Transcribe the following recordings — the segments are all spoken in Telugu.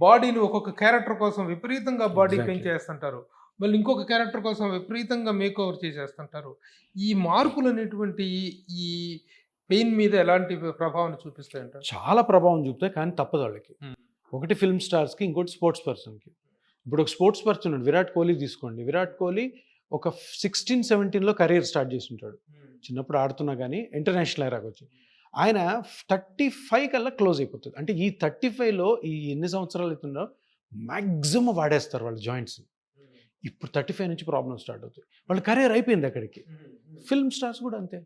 బాడీలు ఒక్కొక్క క్యారెక్టర్ కోసం విపరీతంగా బాడీ. పెంచేస్తుంటారు మళ్ళీ ఇంకొక క్యారెక్టర్ కోసం విపరీతంగా మేక్ ఓవర్ చేసేస్తుంటారు. ఈ మార్పులు అనేటువంటి ఈ పెయిన్ మీద ఎలాంటి ప్రభావం చూపిస్తాయంటారు చాలా ప్రభావం చూపుతాయి కానీ తప్పదు వాళ్ళకి. ఒకటి ఫిల్మ్ స్టార్స్కి ఇంకోటి స్పోర్ట్స్ పర్సన్కి. ఇప్పుడు ఒక స్పోర్ట్స్ పర్సన్ విరాట్ కోహ్లీ తీసుకోండి. విరాట్ కోహ్లీ ఒక సిక్స్టీన్ సెవెంటీన్లో కెరీర్ స్టార్ట్ చేసి ఉంటాడు. చిన్నప్పుడు ఆడుతున్నా కానీ ఇంటర్నేషనల్ ఎరాకి వచ్చి. ఆయన థర్టీ ఫైవ్ కల్లా క్లోజ్ అయిపోతుంది అంటే ఈ థర్టీ ఫైవ్లో ఈ ఎన్ని సంవత్సరాలు అవుతుందో మ్యాక్సిమం వాడేస్తారు వాళ్ళ జాయింట్స్. ఇప్పుడు థర్టీ ఫైవ్ నుంచి ప్రాబ్లమ్ స్టార్ట్ అవుతాయి. వాళ్ళ కెరీర్ అయిపోయింది అక్కడికి. ఫిల్మ్ స్టార్స్ కూడా అంతే.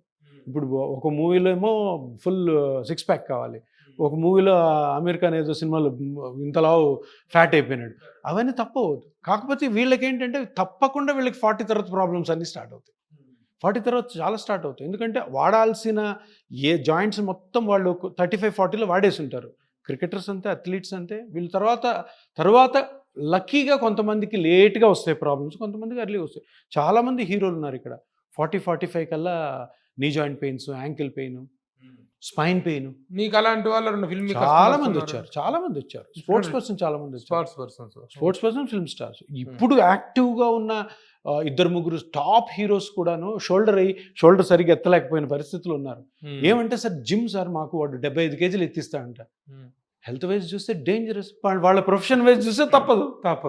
ఇప్పుడు ఒక మూవీలో ఏమో ఫుల్ సిక్స్ ప్యాక్ కావాలి. ఒక మూవీలో అమీర్ ఖాన్ ఏదో సినిమాలో ఇంతలా ఫ్యాట్ అయిపోయినాడు. అవన్నీ తప్పవద్దు కాకపోతే వీళ్ళకి ఏంటంటే తప్పకుండా వీళ్ళకి ఫార్టీ తర్వాత ప్రాబ్లమ్స్ అన్నీ స్టార్ట్ అవుతాయి. ఫార్టీ తర్వాత చాలా స్టార్ట్ అవుతాయి ఎందుకంటే వాడాల్సిన ఏ జాయింట్స్ మొత్తం వాళ్ళు థర్టీ ఫైవ్ ఫార్టీలో వాడేసి ఉంటారు క్రికెటర్స్ అంతే అథ్లీట్స్ అంతే. వీళ్ళ తర్వాత తర్వాత లక్కీగా కొంతమందికి లేట్గా వస్తాయి ప్రాబ్లమ్స్ కొంతమందికి అర్లీ వస్తాయి. చాలామంది హీరోలు ఉన్నారు ఇక్కడ. ఫార్టీ ఫార్టీ ఫైవ్ కల్లా knee joint pains ankle pain spine pain. మీకు అలాంటి వాళ్ళు రెండు ఫిల్మ్ చాలా మంది వచ్చారు చాలా మంది వచ్చారు. స్పోర్ట్స్ పర్సన్ చాలా మంది sports persons sports person film stars. ఇప్పుడు యాక్టివ్గా ఉన్న ఆ, ఇద్దరు ముగ్గురు టాప్ హీరోస్ కూడాను షోల్డర్ అయ్యి షోల్డర్ సరిగ్గా ఎత్తలేకపోయిన పరిస్థితులు ఉన్నారు. ఏమంటే సార్ జిమ్ సార్ మాకు వాడు డెబ్బై ఐదు కేజీలు ఎత్తిస్తా అంట హెల్త్ వైజ్ చూస్తే డేంజరస్. వాళ్ళ ప్రొఫెషన్ వైజ్ చూస్తే తప్పదు. తప్పదు.